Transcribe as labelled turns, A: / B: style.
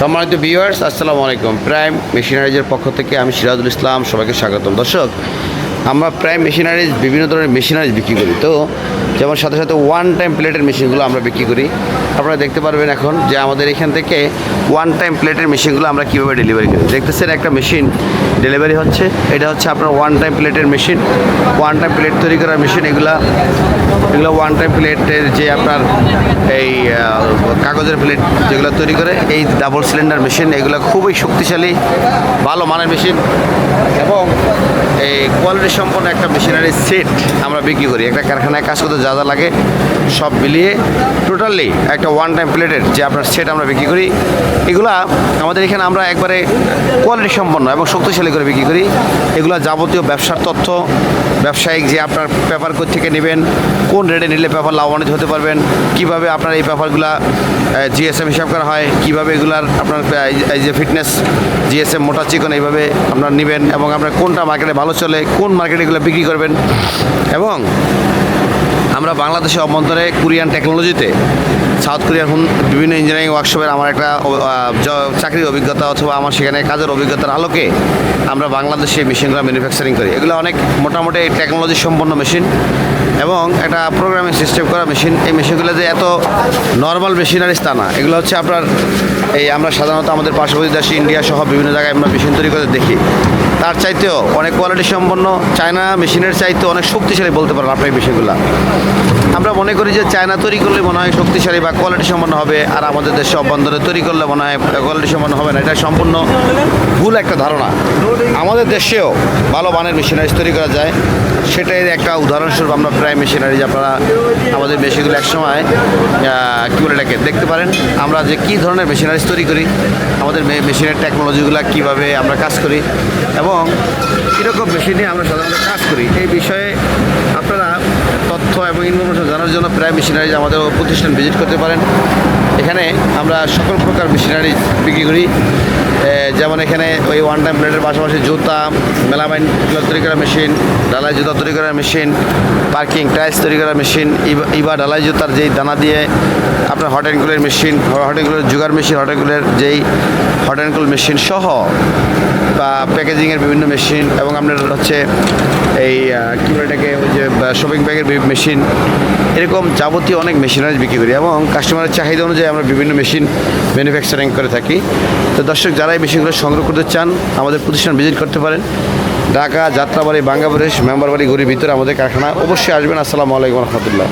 A: সম্মানিত ভিউয়ার্স আসসালামু আলাইকুম। প্রাইম মেশিনারিজের পক্ষ থেকে আমি সিরাজুল ইসলাম সবাইকে স্বাগতম। দর্শক আমরা প্রায় মেশিনারিজ, বিভিন্ন ধরনের মেশিনারিজ বিক্রি করি। তো যেমন সাথে সাথে ওয়ান টাইম প্লেটের মেশিনগুলো আমরা বিক্রি করি। আপনারা দেখতে পারবেন এখন যে আমাদের এখান থেকে ওয়ান টাইম প্লেটের মেশিনগুলো আমরা কীভাবে ডেলিভারি করি। দেখতেছেন একটা মেশিন ডেলিভারি হচ্ছে। এটা হচ্ছে আপনার ওয়ান টাইম প্লেটের মেশিন ওয়ান টাইম প্লেট তৈরি করার মেশিন এগুলা, এগুলো ওয়ান টাইম প্লেটের যে আপনার এই কাগজের প্লেট যেগুলো তৈরি করে, এই ডাবল সিলিন্ডার মেশিন এগুলো খুবই শক্তিশালী, ভালো মানের মেশিন এবং এই কোয়ালিটি সম্পন্ন একটা মেশিনারি সেট আমরা বিক্রি করি। একটা কারখানায় কাজ করতে যা যা লাগে সব মিলিয়ে টোটালি একটা ওয়ান টাইম প্লেটের যে আপনার সেট আমরা বিক্রি করি। এগুলা আমাদের এখানে আমরা একবারে কোয়ালিটি সম্পন্ন এবং শক্তিশালী করে বিক্রি করি। এগুলা যাবতীয় ব্যবসার তথ্য, ব্যবসায়িক যে আপনার পেপার কোথ থেকে নেবেন, কোন রেটে নিলে পেপার লাভবান্বিত হতে পারবেন, কীভাবে আপনার এই পেপারগুলা জিএসএম হিসাব করা হয়, কীভাবে এগুলার আপনার এই যে ফিটনেস জিএসএম মোটা চিকন এইভাবে আপনার নেবেন এবং আপনার কোনটা মার্কেটে ভালো চলে কোন মার্কেটে এগুলো বিক্রি করবেন? এবং আমরা বাংলাদেশের অভ্যন্তরে কোরিয়ান টেকনোলজিতে সাউথ কোরিয়ার বিভিন্ন ইঞ্জিনিয়ারিং ওয়ার্কশপের আমার একটা চাকরির অভিজ্ঞতা অথবা আমার সেখানে কাজের অভিজ্ঞতার আলোকে আমরা বাংলাদেশে মেশিনগুলো ম্যানুফ্যাকচারিং করি। এগুলো অনেক মোটামুটি টেকনোলজি সম্পন্ন মেশিন এবং একটা প্রোগ্রামিং সিস্টেম করা মেশিন এই মেশিনগুলো যে এত নর্মাল মেশিনারিজ তা না। এগুলো হচ্ছে আপনার এই আমরা সাধারণত আমাদের পার্শ্ববর্তী দেশ ইন্ডিয়া সহ বিভিন্ন জায়গায় আমরা মেশিন তৈরি করে দেখি। তার চাইতেও অনেক কোয়ালিটি সম্পন্ন। চায়না মেশিনের চাইতে অনেক শক্তিশালী বলতে পারেন আপনার এই মেশিনগুলো আমরা মনে করি যে চায়না তৈরি করলে মনে হয় শক্তিশালী বা কোয়ালিটি সম্পন্ন হবে, আর আমাদের দেশে অভ্যন্তরে তৈরি করলে মনে হয় কোয়ালিটি সম্পন্ন হবে না। এটা সম্পূর্ণ ভুল একটা ধারণা। আমাদের দেশেও ভালো মানের মেশিনারিজ তৈরি করা যায়। সেটাই একটা উদাহরণস্বরূপ আমরা প্রায় মেশিনারিজ আপনারা আমাদের মেশিনগুলো একসময় কী বলে এটাকে, দেখতে পারেন। আমরা যে কী ধরনের মেশিনারিজ তৈরি করি, আমাদের মেশিনের টেকনোলজিগুলো কীভাবে আমরা কাজ করি, এবং কীরকম মেশিনে আমরা সাধারণত কাজ করি, এই বিষয়ে তথ্য এবং ইনফরমেশন জানার জন্য প্রায় মিশনারিজ আমাদের প্রতিষ্ঠান ভিজিট করতে পারেন। এখানে আমরা সকল প্রকার মেশিনারি বিক্রি করি। যেমন এখানে ওই ওয়ান টাইম প্লেটের পাশাপাশি জুতা, মেলামাইন তৈরি করা মেশিন ডালাই জুতা তৈরি করার মেশিন পার্কিং টাইলস তৈরি করার মেশিন, ইবা- ডালাই জুতার যেই দানা দিয়ে আপনার হট অ্যান্ড কুলের মেশিন হট অ্যান্ড কুলের জুগার মেশিন হট অ্যান্ড কুলের যেই হট অ্যান্ড কুল মেশিন সহ বা প্যাকেজিংয়ের বিভিন্ন মেশিন এবং আপনার হচ্ছে এই কী ওই যে শপিং ব্যাগের মেশিন, এরকম যাবতীয় অনেক মেশিনারিজ বিক্রি করি এবং কাস্টমারের চাহিদা অনুযায়ী আমরা বিভিন্ন মেশিন ম্যানুফ্যাকচারিং করে থাকি। তো দর্শক, যারা এই মেশিনগুলো সংগ্রহ করতে চান, আমাদের প্রতিষ্ঠান ভিজিট করতে পারেন। ঢাকা, যাত্রাবাড়ি বাঙ্গাবরেশ মেম্বারবাড়ি গড়ির ভিতরে আমাদের কারখানা অবশ্যই আসবেন। আসসালামু আলাইকুম রহমতুল্লাহ।